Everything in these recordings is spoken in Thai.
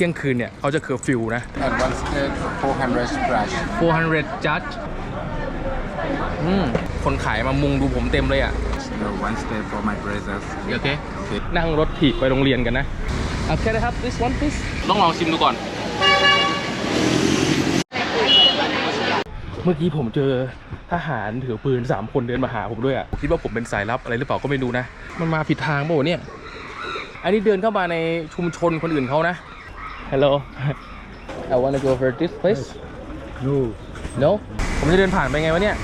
ที่ยงคืนเนี่ยเขาจะเคอร์ฟิวนะ And one state 400 scratch. 400 judge อืมคนขายมามุงดูผมเต็มเลยอะ No, one state for my brothers. โอเค Okay. นั่งรถถีบไปโรงเรียนกันนะ โอเคนะครับ this one please ต้องลองชิมดูก่อน เมื่อกี้ผมเจอทหารถือปืน 3 คนเดินมาหาผมด้วยอะผมคิดว่าผมเป็นสายลับอะไรหรือเปล่าก็ไม่รู้นะ มันมาผิดทางป่ะวะเนี่ย อันนี้เดินเข้ามาในชุมชนคนอื่นเขานะ Hello I wanna go for this place No. No ผมจะเดินผ่านไปไงวะเนี่ย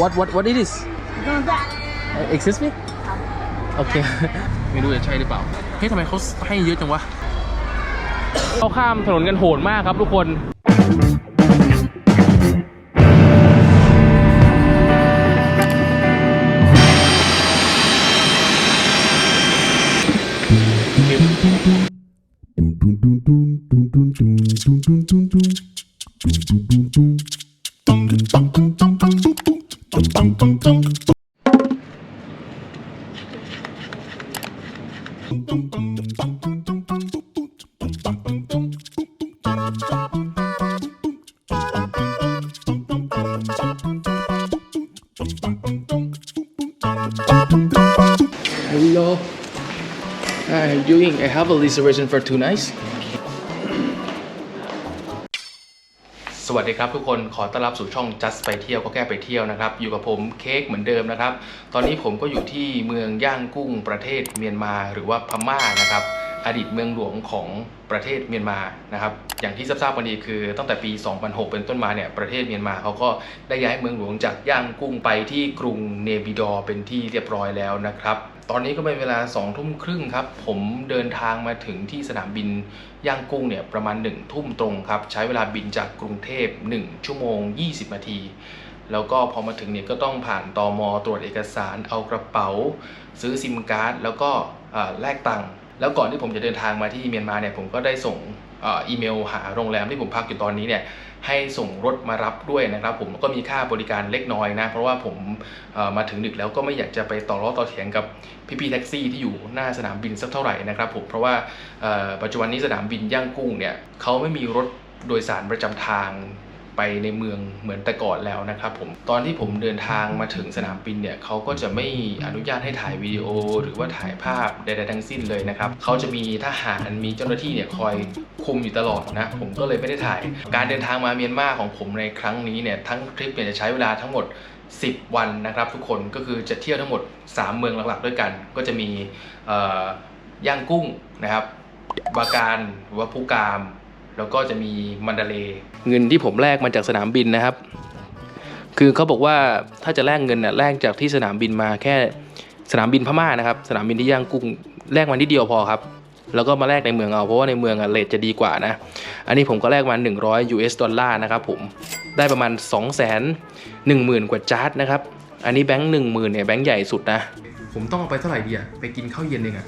What what what is this Excuse me โอเค ไม่รู้จะใช่หรือเปล่า เฮ้ยทำไมเขาให้เยอะจังวะเขาข้ามถนนกันโหดมากครับทุกคน Hello Hi, I'm doing. I have a reservation for two nights สวัสดีครับทุกคนขอต้อนรับสู่ช่อง just ไปเที่ยวก็แค่ไปเที่ยวนะครับ อยู่กับผมเค้กเหมือนเดิมนะครับ ตอนนี้ผมก็อยู่ที่เมืองย่างกุ้งประเทศเมียนมาหรือว่าพม่านะครับ อดีตเมืองหลวงของประเทศเมียนมานะครับอย่างที่ทราบกันดีคือตั้งแต่ปี 2006 เป็นต้นมาเนี่ยประเทศเมียนมาเขาก็ได้ย้ายเมืองหลวงจากย่างกุ้งไปที่กรุงเนบิดอเป็นที่เรียบร้อยแล้วนะครับ ตอนนี้ก็เป็นเวลา2ทุ่มครึ่งครับ ผมเดินทางมาถึงที่สนามบินย่างกุ้งเนี่ยประมาณ 1 ทุ่มตรงครับใช้เวลาบินจากกรุงเทพ 1 ชั่วโมง 20 นาทีแล้วก็พอมาถึงเนี่ยก็ต้องผ่านตอมอตรวจเอกสาร เอากระเป๋า ซื้อซิมการ์ด แล้วก็แลกตังค์ แล้วก่อนที่ผมจะเดินทางมาที่เมียนมาเนี่ยผมก็ได้ส่งอีเมลหาโรงแรมที่ผมพักอยู่ตอนนี้เนี่ยให้ส่งรถมารับด้วยนะครับ ผมก็มีค่าบริการเล็กน้อยนะ เพราะว่าผมมาถึงดึกแล้วก็ไม่อยากจะไปต่อล้อต่อเถียงกับพี่ๆแท็กซี่ที่อยู่หน้าสนามบินสักเท่าไหร่นะครับผมเพราะว่าปัจจุบันนี้สนามบินย่างกุ้งเนี่ยเขาไม่มีรถโดยสารประจำทาง ไปในเมืองเหมือนแต่ก่อนแล้วนะครับผมตอนที่ผมเดินทางมาถึงสนามบินเนี่ยเขาก็จะไม่อนุญาตให้ถ่ายวิดีโอ หรือว่าถ่ายภาพใดๆทั้งสิ้นเลยนะครับเขาจะมีทหารมีเจ้าหน้าที่เนี่ยคอยคุมอยู่ตลอดนะผมก็เลยไม่ได้ถ่าย การเดินทางมาเมียนมาของผมในครั้งนี้เนี่ยทั้งทริปเนี่ยจะใช้เวลาทั้งหมด 10 วันนะครับ ทุกคนก็คือจะเที่ยวทั้งหมด 3 เมืองหลักๆ ด้วยกัน ก็จะมีย่างกุ้งนะครับบาการหรือว่าภูกาม แล้วก็จะมีมันดาเลย์เงินที่ผมแลกมาจากสนามบินนะครับ คือเขาบอกว่าถ้าจะแลกเงินน่ะแลกจากที่สนามบินมาแค่สนามบินพม่านะครับ สนามบินที่ย่างกุ้งแลกมานิดเดียวพอครับ แล้วก็มาแลกในเมืองเอาเพราะว่าในเมืองอะเลทจะดีกว่านะ อันนี้ผมก็แลกมา 100 US ดอลลาร์นะครับผมได้ประมาณ 2 1 0 0 0 0 กว่าจาร์ดนะครับ อันนี้แบงค์หนึ่งหมื่นเนี่ยแบงค์ใหญ่สุดนะ ผมต้องเอาไปเท่าไหร่ดีอะไปกินข้าวเย็นเองอะ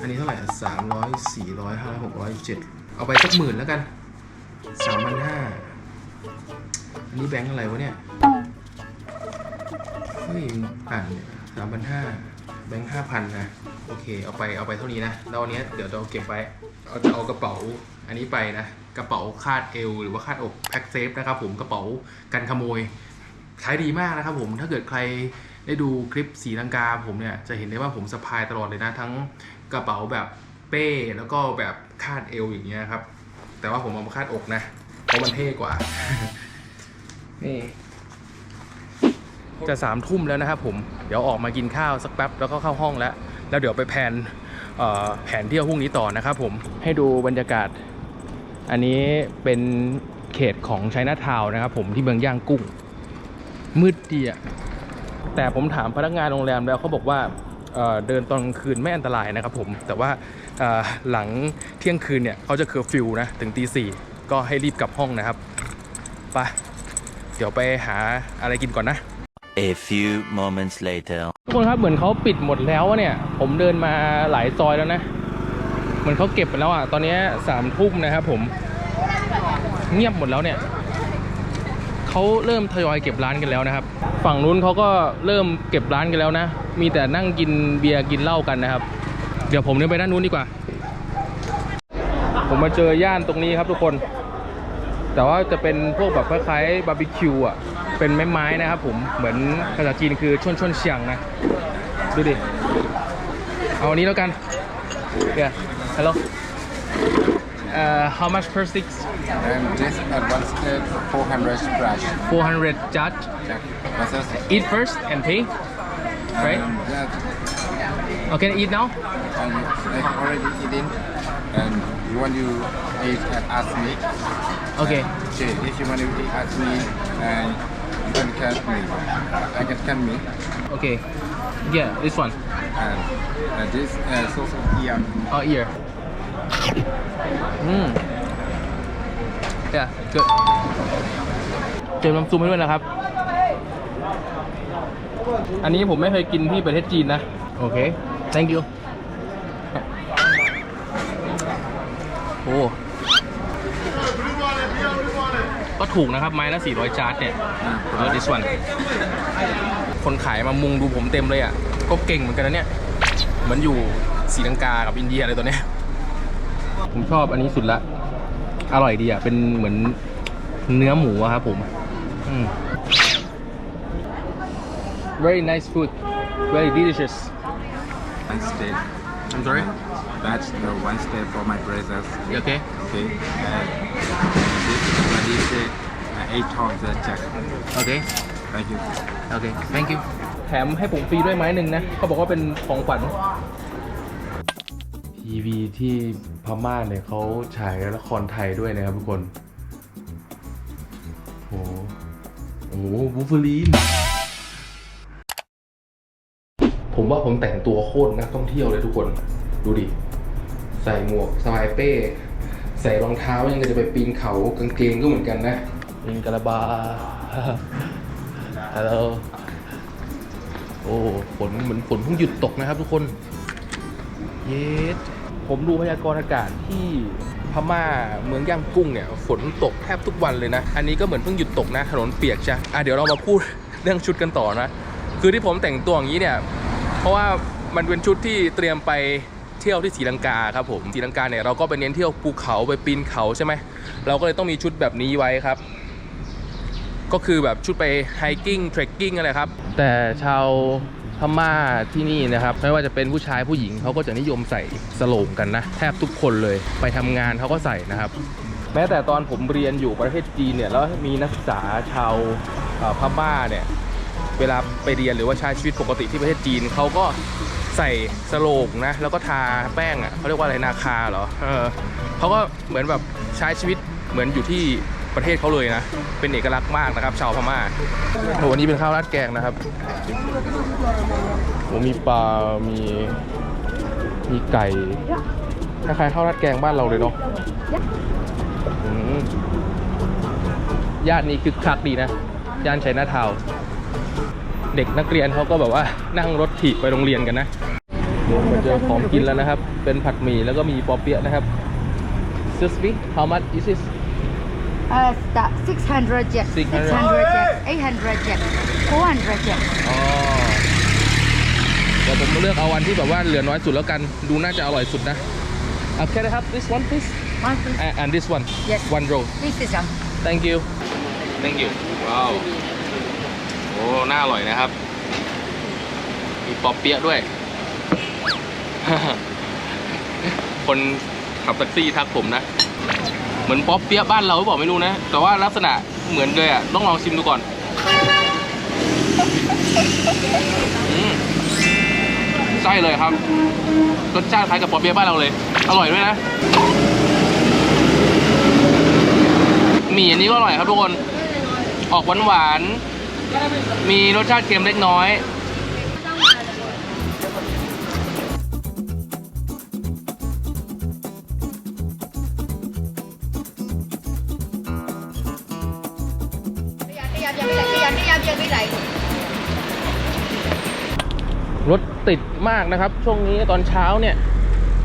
อันนี้เท่าไหร่สามร้อยสี่ร้อยห้าร้อยหกร้อยเจ็ด เอาไปสักหมื่นแล้วกันสามพันห้าอันนี้แบงค์อะไรวะเนี่ย เฮ้ยอ่านสามพันห้าแบงค์ห้าพันนะ โอเค เอาไปเอาไปเท่านี้นะแล้วอันเนี้ยเดี๋ยวเราเก็บไว้เอาจะเอากระเป๋าอันนี้ไปนะ กระเป๋าคาดเอวหรือว่าคาดอกแพ็คเซฟนะครับผมกระเป๋ากันขโมยขายดีมากนะครับผมถ้าเกิดใครได้ดูคลิปสีลังกาผมเนี่ยจะเห็นได้ว่าผมสะพายตลอดเลยนะ ทั้งกระเป๋าแบบเป้แล้วก็แบบ คาดเอวอย่างเงี้ยครับ แต่ว่าผมเอามาคาดอกนะ เพราะมันเท่กว่า นี่ จะสามทุ่มแล้วนะครับผม เดี๋ยวออกมากินข้าวสักแป๊บแล้วก็เข้าห้องแล้ว แล้วเดี๋ยวไปแผนเอ่อแผนเที่ยวพรุ่งนี้ต่อนะครับผม ให้ดูบรรยากาศ อันนี้เป็นเขตของชัยนาทาวน์นะครับผมที่เมืองย่างกุ้ง มืดดีอะแต่ผมถามพนักงานโรงแรมแล้วเขาบอกว่าเอ่อเดินตอนกลางคืนไม่อันตรายนะครับผม แต่ว่าเอ่อ หลังเที่ยงคืนเนี่ยเขาจะเคอร์ฟิวนะถึงตีสี่ก็ให้รีบกลับห้องนะครับไปเดี๋ยวไปหาอะไรกินก่อนนะ A few moments later. ทุกคนครับเหมือนเขาปิดหมดแล้วอะเนี่ย ผมเดินมาหลายซอยแล้วนะ เหมือนเขาเก็บไปแล้วอะ ตอนนี้สามทุ่มนะครับผม เงียบหมดแล้วเนี่ยเขาเริ่มทยอยเก็บร้านกันแล้วนะครับ ฝั่งนู้นเขาก็เริ่มเก็บร้านกันแล้วนะ มีแต่นั่งกินเบียร์กินเหล้ากันนะครับ เดี๋ยวผมเนี่ยไปด้านนู้นดีกว่า ผมมาเจอย่านตรงนี้ครับทุกคน แต่ว่าจะเป็นพวกแบบคล้ายๆบาร์บีคิวอะ เป็นไม้ๆนะครับผม เหมือนภาษาจีนคือชวนชวนๆเฉียงนะ ดูดิ เอาอันนี้แล้วกัน yeah hello uh, how much per six And this at one steak, 400 splash. 400 judge Yeah. What's this? eat first and pay right And that, oh, can I eat now and I already eating. And you want to eat and ask me? okay Okay, if you want to eat ask me, and you can cut me. I can cut me. okay yeah this one And, and this uh, sauce of Ian. Oh, ear. Mm. Yeah, good. เติมน้ำซุปให้ด้วยนะครับ อันนี้ผมไม่เคยกินที่ประเทศจีนนะ โอเค thank you โอ้ก็ถูกนะครับ ไม้ละ400 จาร์ดเนี่ยแล้ว this one คนขายมามุงดูผมเต็มเลยอะ ก็เก่งเหมือนกันนะเนี่ย เหมือนอยู่ศรีลังกากับอินเดียอะไรตัวเนี้ย ผมชอบอันนี้สุดละ อร่อยดีอะ เป็นเหมือนเนื้อหมูครับผมม very nice food very delicious One steak. I'm sorry That's the one steak for my brothers. okay Okay. And this what is it? Uh, eight of the jack. okay Thank you. โอเค thank you แถมให้ผมฟรีด้วยไม้หนึ่งนะ เขาบอกว่าเป็นของขวัญ ทีวีที่พม่าเนี่ยเขาฉายละครไทยด้วยนะครับทุกคน โอ้โหโอ้โหบูฟเฟอรีน ผมว่าผมแต่งตัวโคตรนักท่องเที่ยวเลยทุกคน ดูดิ ใส่หมวกสบายเป้ ใส่รองเท้ายังจะไปปีนเขากางเกงก็เหมือนกันนะลิงกะลาบาฮัลโหลโอ้ฝนเหมือนฝนเพิ่งหยุดตกนะครับทุกคน เยสผมดูพยากรณ์อากาศที่พม่าเมืองย่างกุ้งเนี่ยฝนตกแทบทุกวันเลยนะ อันนี้ก็เหมือนเพิ่งหยุดตกนะถนนเปียกใช่อะเดี๋ยวเรามาพูดเรื่องชุดกันต่อนะ คือที่ผมแต่งตัวอย่างนี้เนี่ย เพราะว่ามันเป็นชุดที่เตรียมไปเที่ยวที่ศรีลังกาครับผมศรีลังกาเนี่ยเราก็ไปเน้นเที่ยวภูเขาไปปีนเขาใช่ไหมเราก็เลยต้องมีชุดแบบนี้ไว้ครับ ก็คือแบบชุดไปไฮกิ้งเทรคกิ้งอะไรครับ แต่ชาวพม่าที่นี่นะครับไม่ว่าจะเป็นผู้ชายผู้หญิงเขาก็จะนิยมใส่สโลงกันนะ แทบทุกคนเลยไปทำงานเขาก็ใส่นะครับ แม้แต่ตอนผมเรียนอยู่ประเทศจีนเนี่ยแล้วมีนักศึกษาชาวพม่าเนี่ย เวลาไปเรียนหรือว่าใช้ชีวิตปกติที่ประเทศจีนเขาก็ใส่สโลงนะ แล้วก็ทาแป้งอะเขาเรียกว่าอะไรนาคาเหรอเออเขาก็เหมือนแบบใช้ชีวิตเหมือนอยู่ที่ประเทศเขาเลยนะ เป็นเอกลักษณ์มากนะครับ ชาวพม่าโหวันนี้เป็นข้าวราดแกงนะครับโหมีปลา มีมีไก่คล้ายๆข้าวราดแกงบ้านเราเลยเนาะย่านนี้คึกคักดีนะ ย่านชัยนาทาวน์ เด็กนักเรียนเขาก็แบบว่านั่งรถถีบไปโรงเรียนกันนะเดี๋ยวมาเจอของกินแล้วนะครับ เป็นผัดหมี่แล้วก็มีปอเปี๊ยะนะครับ Excuse me how much is this Uh, start 600 jet, 600. 600 jet, 800 jet, 400 jet. อ๋อเดี๋ยวผมเลือกเอาวันที่แบบว่าเหลือน้อยสุดแล้วกัน ดูน่าจะอร่อยสุดนะ uh, Can I have this one please One piece. and, and this one Yes. one roll This is um, Thank you Thank you ว้าว โอ้น่าอร่อยนะครับ มีปอเปี๊ยะด้วย คนขับแท็กซี่ทักผมนะ เหมือนป๊อปเปี๊ยะบ้านเราหรือเปล่าไม่รู้นะ แต่ว่าลักษณะเหมือนเลยอะ ต้องลองชิมดูก่อนอใช่เลยครับรสชาติคล้ายกับป๊อปเปี๊ยะบ้านเราเลย อร่อยด้วยนะหมี่อันนี้ก็อร่อยครับทุกคน ออกหวานหวาน มีรสชาติเค็มเล็กน้อยรถติดมากนะครับ ช่วงนี้ตอนเช้าเนี่ย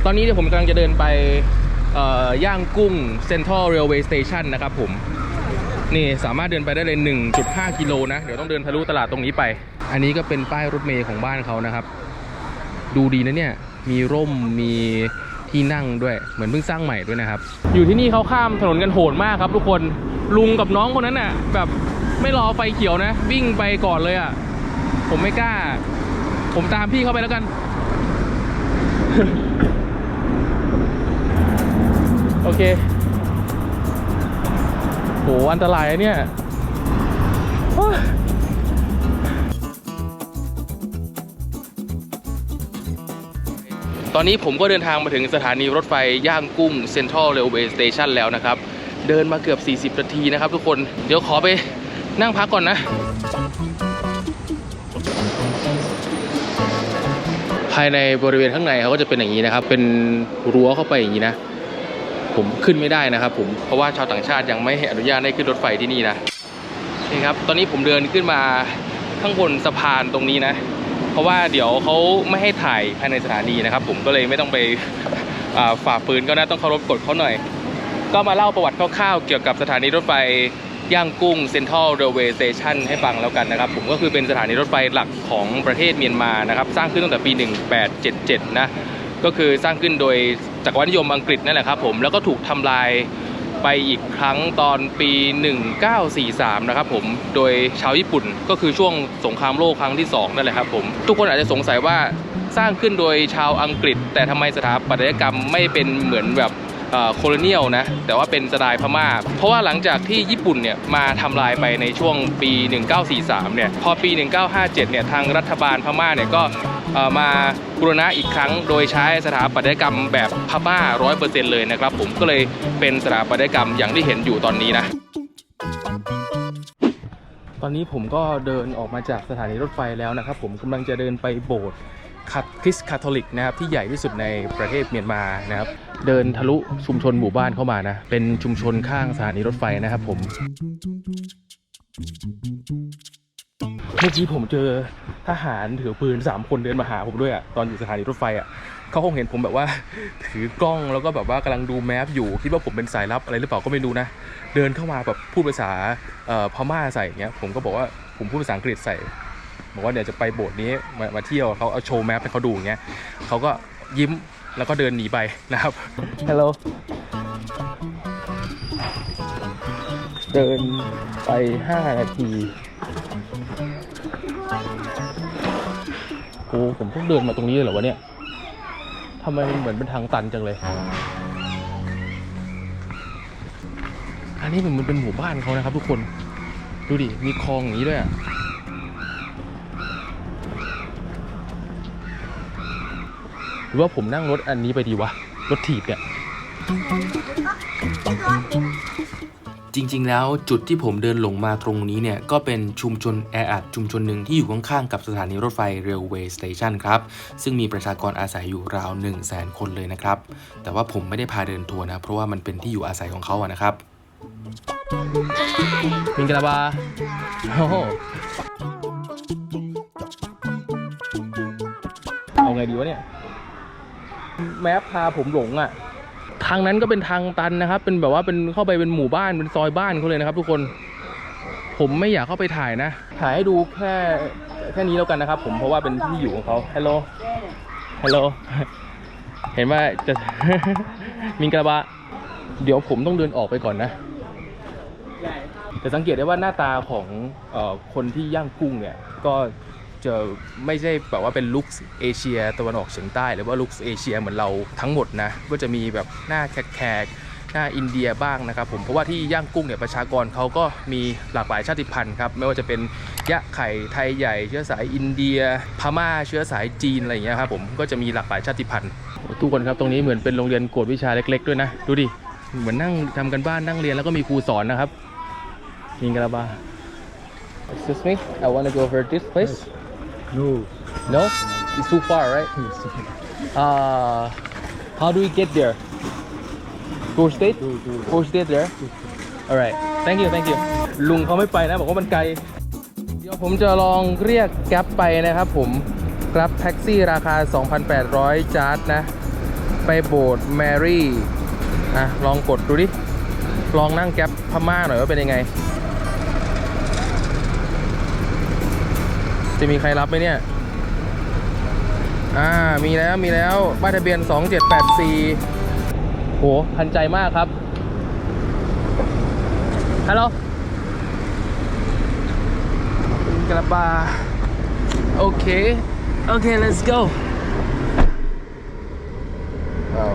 ตอนนี้เนี่ยวผมกำลังจะเดินไปย่างกุ้งเซ็นทรัลเรลเวย์สเตชันนะครับผม นี่สามารถเดินไปได้เลย 1.5 กิโลนะ เดี๋ยวต้องเดินทะลุตลาดตรงนี้ไป อันนี้ก็เป็นป้ายรถเมย์ของบ้านเขานะครับ ดูดีนะเนี่ย มีร่ม มีที่นั่งด้วย เหมือนเพิ่งสร้างใหม่ด้วยนะครับ อยู่ที่นี่เขาข้ามถนนกันโหดมากครับทุกคน ลุงกับน้องคนนั้นน่ะแบบไม่รอไฟเขียวนะ วิ่งไปก่อนเลยอะ ผมไม่กล้า ผมตามพี่เข้าไปแล้วกัน โอเค หอันตรายอะเนี่ยตอนนี้ผมก็เดินทางมาถึงสถานีรถไฟย่างกุ้ง Central Railway Station แล้วนะครับ เดินมาเกือบ 40 นาทีนะครับทุกคน เดี๋ยวขอไปนั่งพักก่อนนะ ภายในบริเวณข้างในเขาก็จะเป็นอย่างนี้นะครับ เป็นรั้วเข้าไปอย่างนี้นะ ผมขึ้นไม่ได้นะครับผมเพราะว่าชาวต่างชาติยังไม่ให้อนุญาตให้ขึ้นรถไฟที่นี่นะนี่ครับตอนนี้ผมเดินขึ้นมาข้างบนสะพานตรงนี้นะ เพราะว่าเดี๋ยวเขาไม่ให้ถ่ายภายในสถานีนะครับ ผมก็เลยไม่ต้องไปอ่าฝ่าฝืนก็นะต้องเคารพกฎเขาหน่อย ก็มาเล่าประวัติคร่าวๆเกี่ยวกับสถานีรถไฟย่างกุ้ง Central Railway Station ให้ฟังแล้วกันนะครับ ผมก็คือเป็นสถานีรถไฟหลักของประเทศเมียนมานะครับ สร้างขึ้นตั้งแต่ปี 1877 นะ ก็คือสร้างขึ้นโดย จักรวรรดินิยมอังกฤษนั่นแหละครับผมแล้วก็ถูกทำลายไปอีกครั้งตอนปี 1943 นะครับผม โดยชาวญี่ปุ่นก็คือช่วงสงครามโลกครั้งที่ 2 นั่นแหละครับผม ทุกคนอาจจะสงสัยว่าสร้างขึ้นโดยชาวอังกฤษ แต่ทำไมสถาปัตยกรรมไม่เป็นเหมือนแบบ โคลเนียลนะแต่ว่าเป็นสไตล์พม่า เพราะว่าหลังจากที่ญี่ปุ่นเนี่ยมาทำลายไปในช่วงปี 1943 เนี่ยพอปี 1957 เนี่ยทางรัฐบาลพม่าเนี่ยก็มาบูรณะอีกครั้ง โดยใช้สถาปัตยกรรมแบบพม่า 100%เลยนะครับผมก็เลยเป็นสถาปัตยกรรมอย่างที่เห็นอยู่ตอนนี้นะตอนนี้ผมก็เดินออกมาจากสถานีรถไฟแล้วนะครับผมกำลังจะเดินไปโบสถ์ คาคริสต์คาทอลิกนะครับที่ใหญ่ที่สุดในประเทศเมียนมานะครับเดินทะลุชุมชนหมู่บ้านเข้ามานะ เป็นชุมชนข้างสถานีรถไฟนะครับผมเมื่อกี้ผมเจอทหารถือปืนสามคนเดินมาหาผมด้วยอะตอนอยู่สถานีรถไฟอะเขาคงเห็นผมแบบว่า ถือกล้องแล้วก็แบบว่ากำลังดูแมพอยู่คิดว่าผมเป็นสายลับอะไรหรือเปล่าก็ไม่รู้นะ เดินเข้ามาแบบพูดภาษาพม่าใส่เงี้ยผมก็บอกว่าผมพูดภาษาอังกฤษใส่ บอกว่าเดี๋ยวจะไปโบสถ์นี้มามาเที่ยวเขาเอาโชว์แมพให้เขาดูอย่างเงี้ยเขาก็ยิ้มแล้วก็เดินหนีไปนะครับฮัลโหลเดินไป 5 นาทีโอ้ผมต้องเดินมาตรงนี้เลยเหรอวะเนี่ยทำไมมันเหมือนเป็นทางตันจังเลย อันนี้มันเป็นหมู่บ้านเขานะครับทุกคน ดูดิ มีคลองอย่างนี้ด้วยอะ รือว่าผมนั่งรถอันนี้ไปดีวะ รถถีบเนี่ย จริง ๆ แล้วจุดที่ผมเดินหลงมาตรงนี้เนี่ย ก็เป็นชุมชนแออัดชุมชนหนึ่งที่อยู่ข้างๆกับสถานีรถไฟ Railway Station ครับ ซึ่งมีประชากรอาศัยอยู่ราว 1 0 0 0 0แสนคนเลยนะครับ แต่ว่าผมไม่ได้พาเดินทัวร์นะ เพราะว่ามันเป็นที่อยู่อาศัยของเขาอะนะครับมิงกะลาบาโอ้โหเอาไงดีวะเนี่ย แมพพาผมหลงอะ ทางนั้นก็เป็นทางตันนะครับ เป็นแบบว่าเป็นเข้าไปเป็นหมู่บ้านเป็นซอยบ้านเขาเลยนะครับ ทุกคน ผมไม่อยากเข้าไปถ่ายนะ ถ่ายให้ดูแค่แค่นี้แล้วกันนะครับ ผมเพราะว่าเป็นที่อยู่ของเขาฮัลโหลฮัลโหลเห็นว่าจะ มิงกะบาเดี๋ยวผมต้องเดินออกไปก่อนนะแต่สังเกตได้ว่าหน้าตาของอคนที่ย่างกุ้งเนี่ย ก็ จะไม่ใช่แบบว่าเป็นลุคเอเชียตะวันออกเฉียงใต้ หรือว่าลุคเอเชียเหมือนเราทั้งหมดนะก็จะมีแบบหน้าแขกหน้าอินเดียบ้างนะครับผมเพราะว่าที่ย่างกุ้งเนี่ยประชากรเขาก็มีหลากหลายชาติพันธุ์ครับไม่ว่าจะเป็นยะไข่ไทยใหญ่ เชื้อสายอินเดีย พม่าเชื้อสายจีนอะไรอย่างเงี้ยครับผมก็จะมีหลากหลายชาติพันธุ์ทุกคนครับตรงนี้เหมือนเป็นโรงเรียนกวดวิชาเล็ก ๆ ด้วยนะดูดิเหมือนนั่งทำกันบ้านนั่งเรียนแล้วก็มีครูสอนนะครับ Mingalaba. Excuse me, I want to go over this place. No. No, it's too far, right? Uh, how do we get there? Go state? Go state there? Alright, thank you, thank you. ลุงเขาไม่ไปนะ บอกว่ามันไกล เดี๋ยวผมจะลองเรียกแก๊ปไปนะครับผมกรับแท็กซี่ราคา 2,800 จาร์ดนะ ไปโบสถ์แมรี่อะลองกดดูดิ ลองนั่งแก๊ปพม่าหน่อยว่าเป็นยังไง จะมีใครรับไหมเนี่ย อ่า มีแล้ว มีแล้วป้ายทะเบียน 2784 โห ทันใจมากครับ ฮัลโหลกระบาโอเค โอเค let's go ว้าว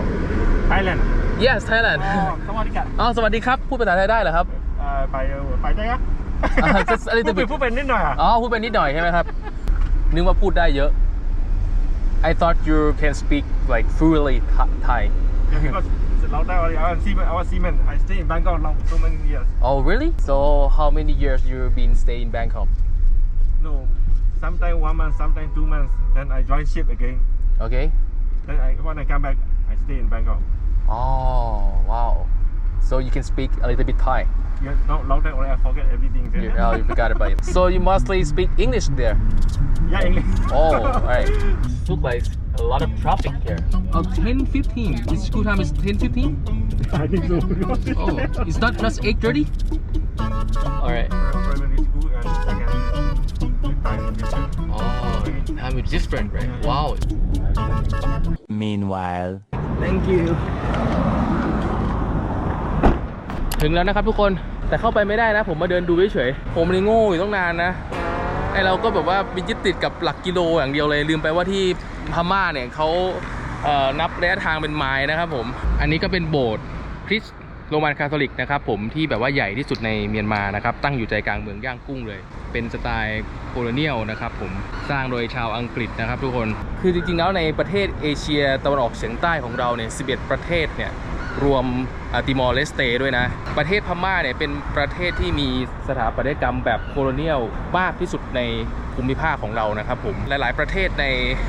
Thailand yes Thailand อ๋อสวัสดีครับ อ๋อ สวัสดีครับ พูดภาษาไทยได้เหรอครับเอ่อไปเอ่อไปได้ครับ อ่า just a พู little ดเป็น bit พูดเป็นนิดหน่อยอ่ะ อ๋อ พูดเป็นนิดหน่อยใช่ไหมครับ นึกว่าพูดได้เยอะ I thought you can speak like fluently Tha- Thai Yeah, because it's a long time already. I was seaman. I was seaman. I stay in Bangkok long so many years. Oh really? So how many years you been stay in Bangkok? No, sometimes one month, sometimes two months. Then I join ship again. Okay. Then I, when I come back, I stay in Bangkok. Oh wow. So you can speak a little bit Thai. Yeah, no, long time already. I forget everything. You, oh, you forgot about it. So you mostly speak English there. yeah, English. Oh, alright. Look like a lot of traffic here. Oh, 10, 15. The school time is 10, 15? I think so. Oh, it's not just 8.30? Alright. Primary school and secondary time. Oh, time is different, right? Wow. Meanwhile. Thank you ถึงแล้วนะครับทุกคน แต่เข้าไปไม่ได้นะ ผมมาเดินดูเฉยๆผมนี่โง่อยู่ต้องนานนะไอเราก็แบบว่าไปยึดติดกับหลักกิโลอย่างเดียวเลยลืมไปว่าที่พม่าเนี่ยเขาเอ่อนับระยะทางเป็นไมล์นะครับผม อันนี้ก็เป็นโบสถ์คริสต์โรมันคาทอลิกนะครับผมที่แบบว่าใหญ่ที่สุดในเมียนมานะครับ ตั้งอยู่ใจกลางเมืองย่างกุ้งเลย เป็นสไตล์โคโลเนียลนะครับผมสร้างโดยชาวอังกฤษนะครับทุกคนคือจริงๆแล้วในประเทศเอเชียตะวันออกเฉียงใต้ของเราเนี่ย11 ประเทศเนี่ย รวมติมอร์เลสเตด้วยนะ ประเทศพม่าเนี่ยเป็นประเทศที่มีสถาปัตยกรรมแบบโคโลเนียลมากที่สุดในภูมิภาคของเรานะครับผม หลาย ๆ ประเทศใน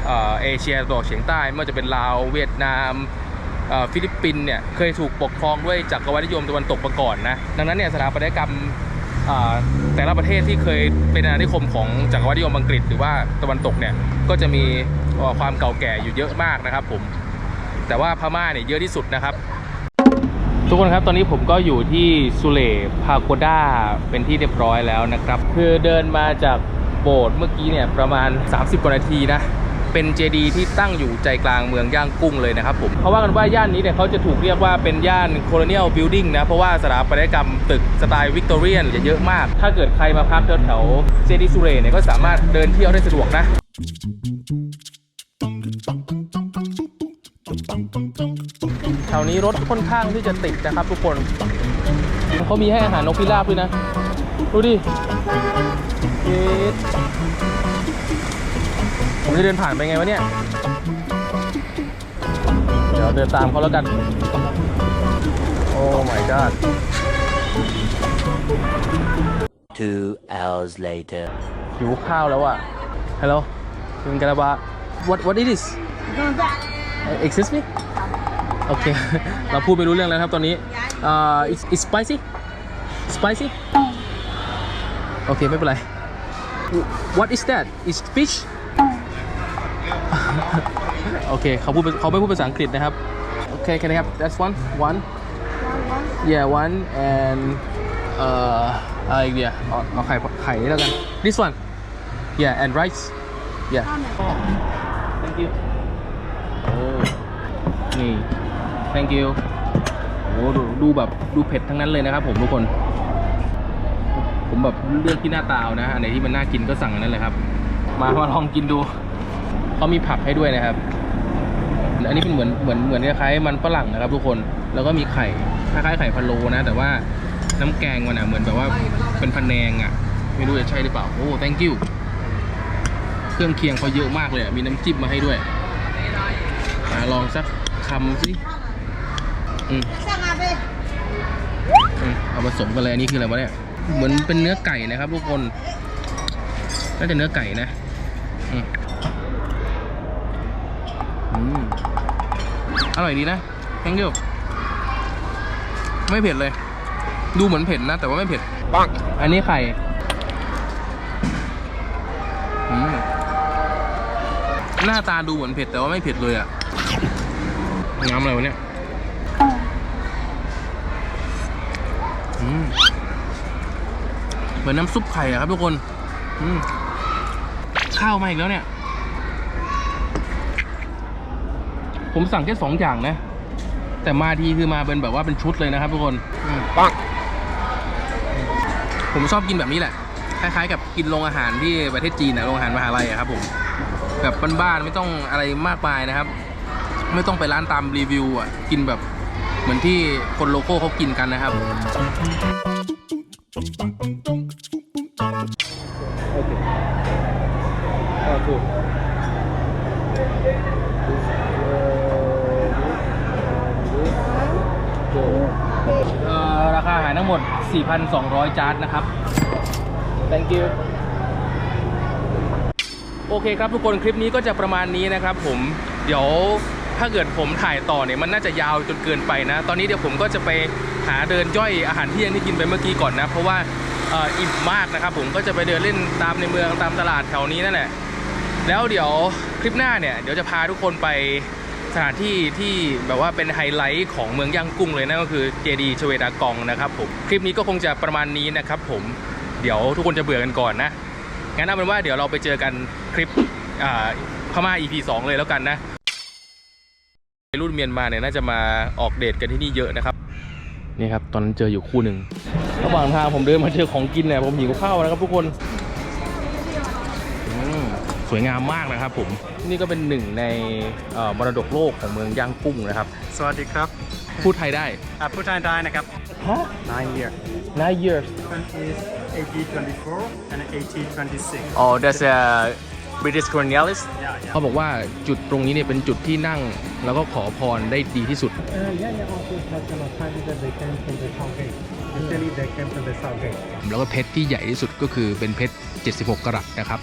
เออเอเชียตะวันออกเฉียงใต้ไม่ว่าจะเป็นลาวเวียดนามฟิลิปปินเนี่ยเคยถูกปกครองด้วยจักรวรรดินิยมตะวันตกมาก่อนนะ ดังนั้นเนี่ยสถาปัตยกรรมแต่ละประเทศที่เคยเป็นอาณานิคมของจักรวรรดินิยมอังกฤษหรือว่าตะวันตกเนี่ยก็จะมีความเก่าแก่อยู่เยอะมากนะครับผมแต่ว่าพม่าเนี่ยเยอะที่สุดนะครับ ทุกคนครับตอนนี้ผมก็อยู่ที่สุเลพาโกด้าเป็นที่เรียบร้อยแล้วนะครับ คือเดินมาจากโบสถ์เมื่อกี้เนี่ยประมาณ 30กว่านาทีนะ เป็นเจดีย์ที่ตั้งอยู่ใจกลางเมืองย่างกุ้งเลยนะครับผมเขาว่ากันว่าย่านนี้เนี่ยเขาจะถูกเรียกว่าเป็นย่าน colonial building นะ เพราะว่าสถาปัตยกรรมตึกสไตล์วิกตอเรียนจะเยอะมาก ถ้าเกิดใครมาพักแถวเจดีย์สุเลเนี่ยก็สามารถเดินเที่ยวได้สะดวกนะ ถวนี้รถค่อนข้างที่จะติดนะครับทุกคนเขามีให้อาหารนกพิราบด้วยนะ ดูดิเย็ดผมจะเดินผ่านไปไงวะเนี่ย เดี๋ยวเดินตามเขาแล้วกัน โอ้ my god Two hours later. หิวข้าวแล้วอะฮัลโหลคุณกระบะ what what it is excuse me โอเค เราพูดไม่รู้เรื่องแล้วครับตอนนี้อ่า it's it's spicy spicy โอเค ไม่เป็นไร what is that is fish โอเคเขาพูดเขาไม่พูดภาษาอังกฤษนะครับ โอเค can I have that's one one yeah one and เอ่ออะไรอีกเดียเอาเอาไข่ไข่นี่แล้วกัน this one yeah and rice yeah thank you โอ้นี่ thank you โอ้ดูดูแบบดูเผ็ดทั้งนั้นเลยนะครับผมทุกคน ผมแบบเลือกที่หน้าตาเอานะอันไหนที่มันน่ากินก็สั่งอันนั้นเลยครับ มามาลองกินดูเขามีผักให้ด้วยนะครับ อันนี้เป็นเหมือนเหมือนเหมือนคล้ายๆมันฝรั่งนะครับ ทุกคนแล้วก็มีไข่คล้ายๆไข่พะโล้นะ แต่ว่าน้ำแกงมันอะเหมือนแบบว่าเป็นพะแนงอะ ไม่รู้จะใช่หรือเปล่าโอ้ thank you เครื่องเคียงเขาเยอะมากเลยมีน้ำจิ้มมาให้ด้วยอะลองสักคำสิ อืมอืมเอาผสมกันเลยอันนี้คืออะไรวะเนี่ย เหมือนเป็นเนื้อไก่นะครับ ทุกคน น่าจะเนื้อไก่นะอืมอืมอร่อยดีนะ thank you ไม่เผ็ดเลย ดูเหมือนเผ็ดนะ แต่ว่าไม่เผ็ดปังอันนี้ไข่อืมหน้าตาดูเหมือนเผ็ดแต่ว่าไม่เผ็ดเลยอะน้ำอะไรวะเนี่ย เหมือนน้ำซุปไข่อะครับทุกคนอืมข้าวมาอีกแล้วเนี่ย ผมสั่งแค่สองอย่างนะ แต่มาทีคือมาเป็นแบบว่าเป็นชุดเลยนะครับทุกคนปังผมชอบกินแบบนี้แหละ คล้ายๆ กับกินโรงอาหารที่ประเทศจีนนะโรงอาหารมหาลัยอะครับผม แบบบ้านๆไม่ต้องอะไรมากมายนะครับ ไม่ต้องไปร้านตามรีวิวอะ กินแบบ เหมือนที่คนโลโก้เขากินกันนะครับเอ่อราคาอาหารทั้งหมด 4,200 จาร์ดนะครับ thank you โอเคครับทุกคนคลิปนี้ก็จะประมาณนี้นะครับผมเดี๋ยว ถ้าเกิดผมถ่ายต่อเนี่ยมันน่าจะยาวจนเกินไปนะ ตอนนี้เดี๋ยวผมก็จะไปหาเดินย่อยอาหารเที่ยงที่กินไปเมื่อกี้ก่อนนะ เพราะว่าอิ่มมากนะครับผมก็จะไปเดินเล่นตามในเมืองตามตลาดแถวนี้นั่นแหละแล้วเดี๋ยวคลิปหน้าเนี่ยเดี๋ยวจะพาทุกคนไปสถานที่ที่แบบว่าเป็นไฮไลท์ของเมืองย่างกุ้งเลยนั่นก็คือเจดีชเวดากองนะครับผมคลิปนี้ก็คงจะประมาณนี้นะครับผมเดี๋ยวทุกคนจะเบื่อกันก่อนนะงั้นเอาเป็นว่าเดี๋ยวเราไปเจอกันคลิปพม่า EP 2 เลยแล้วกันนะ รุ่นเมียนมาเนี่ยน่าจะมาออกเดทกันที่นี่เยอะนะครับนี่ครับตอนนั้นเจออยู่คู่หนึ่งระหว่างทางผมเดินมาเจอของกินเนี่ยผมหิวข้าวนะครับทุกคนอืมสวยงามมากนะครับผมนี่ก็เป็นหนึ่งในเอ่อมรดกโลกของเมืองย่างกุ้งนะครับสวัสดีครับพูดไทยได้อะผู้ชายได้นะครับฮะ nine year nine years one is 1824 and 1826 oh that's a British colonialist yeah yeah เขาบอกว่าจุดตรงนี้เนี่ยเป็นจุดที่นั่ง แล้วก็ขอพรได้ดีที่สุด Uh, yeah, yeah, also touch on the time that they came from the south gate. Usually they came from the south gate. แล้วก็เพชรที่ใหญ่ที่สุดก็คือเป็นเพชร 76 กรัตนะครับ